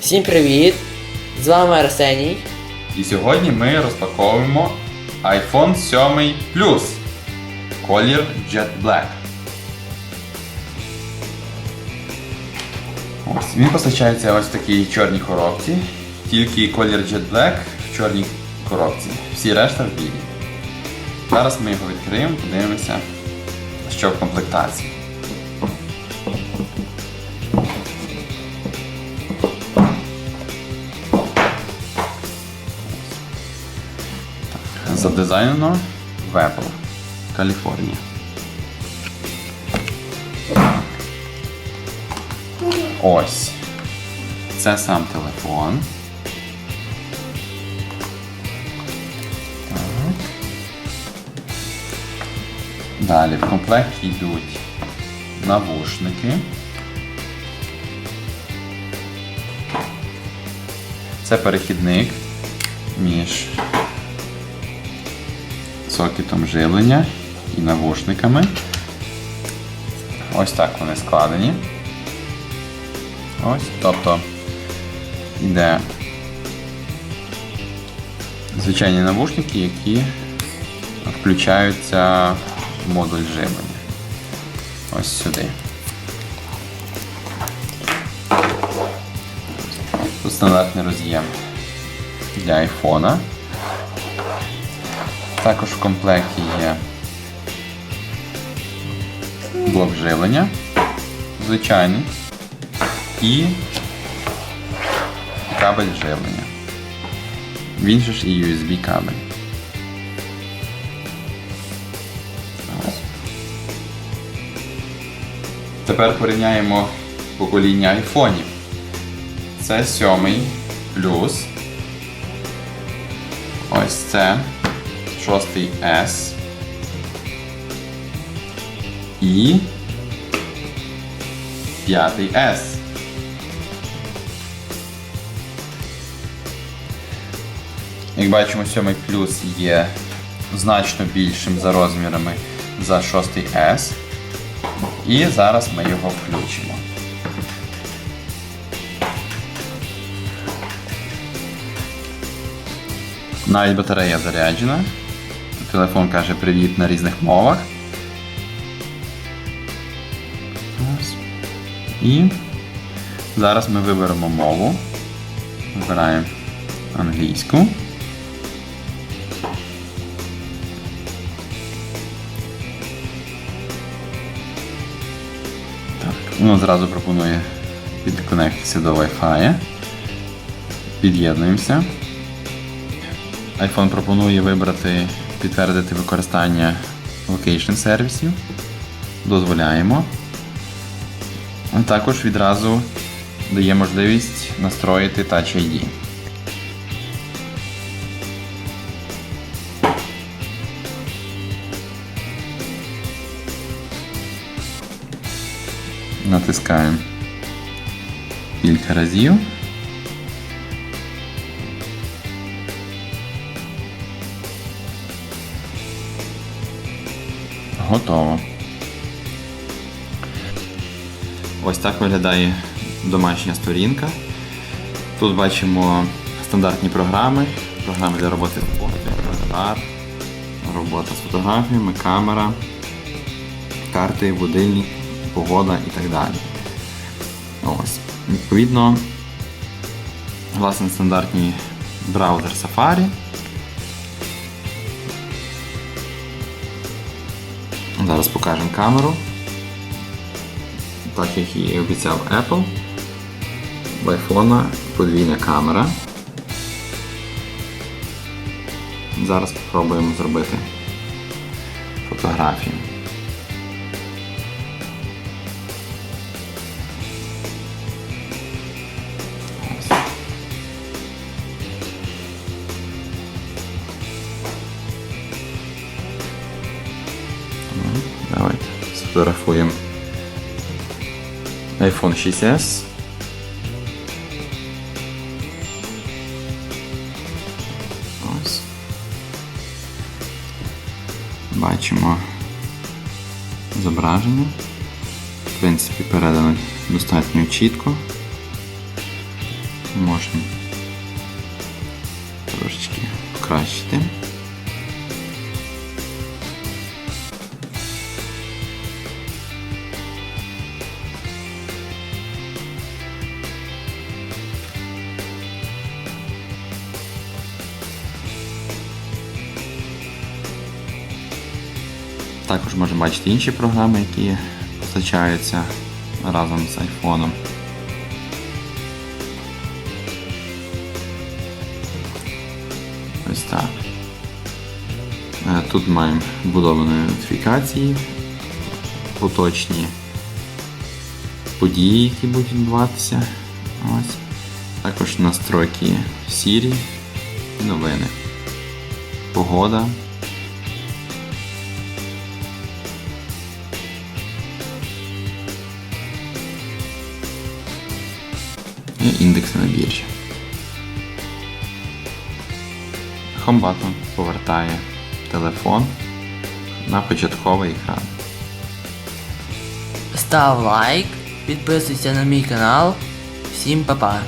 Всім привіт! З вами Арсеній. І сьогодні ми розпаковуємо iPhone 7 Plus. Колір Jet Black. Ось, він постачається ось в такій чорній коробці. Тільки колір Jet Black в чорній коробці. Всі решта в білій. Зараз ми його відкриємо, подивимося, що в комплектації. Задизайнено в Apple, Каліфорнія. Ось. Це сам телефон. Так. Далі в комплекті йдуть навушники. Це перехідник між сокетом живлення і навушниками. Ось так вони складені. Ось, тобто йде звичайні навушники, які включаються в модуль живлення. Ось сюди. Тут стандартний роз'єм для айфона. Також в комплекті є блок живлення, звичайний, і кабель живлення. Він же ж і USB кабель. Тепер порівняємо покоління айфонів. Це 7 плюс. Ось це 6 S і 5 S. Як бачимо, 7 плюс є значно більшим за розмірами за 6 S. І зараз ми його включимо. Навіть батарея заряджена. Телефон каже привіт на різних мовах. І зараз ми виберемо мову. Вибираємо англійську. Так, воно зразу пропонує підконектитися до Wi-Fi. Під'єднуємося. iPhone пропонує вибрати підтвердити використання location сервісів. Дозволяємо. А також відразу дає можливість настроїти Touch ID. Натискаємо кілька разів. Готово. Ось так виглядає домашня сторінка. Тут бачимо стандартні програми, програми для роботи з радар, робота з фотографіями, камера, карти, будильник, погода і так далі. Ось. Відповідно, власне, стандартний браузер Safari. Зараз покажемо камеру. Так як і обіцяв Apple. В iPhone подвійна камера. Зараз спробуємо зробити фотографію. Сфотографуємо iPhone 6s. Ось. Бачимо зображення. В принципі, передано достатньо чітко. можна трошечки покращити. Також можемо бачити інші програми, які постачаються разом з айфоном. Ось так. Е, Тут маємо вбудовані нотифікації, поточні події, які будуть відбуватися. Ось. Також настройки Siri новини. Погода. Індекси на біржі. Button повертає телефон на початковий екран. Став лайк, підписуйся на мій канал. Всім па-па.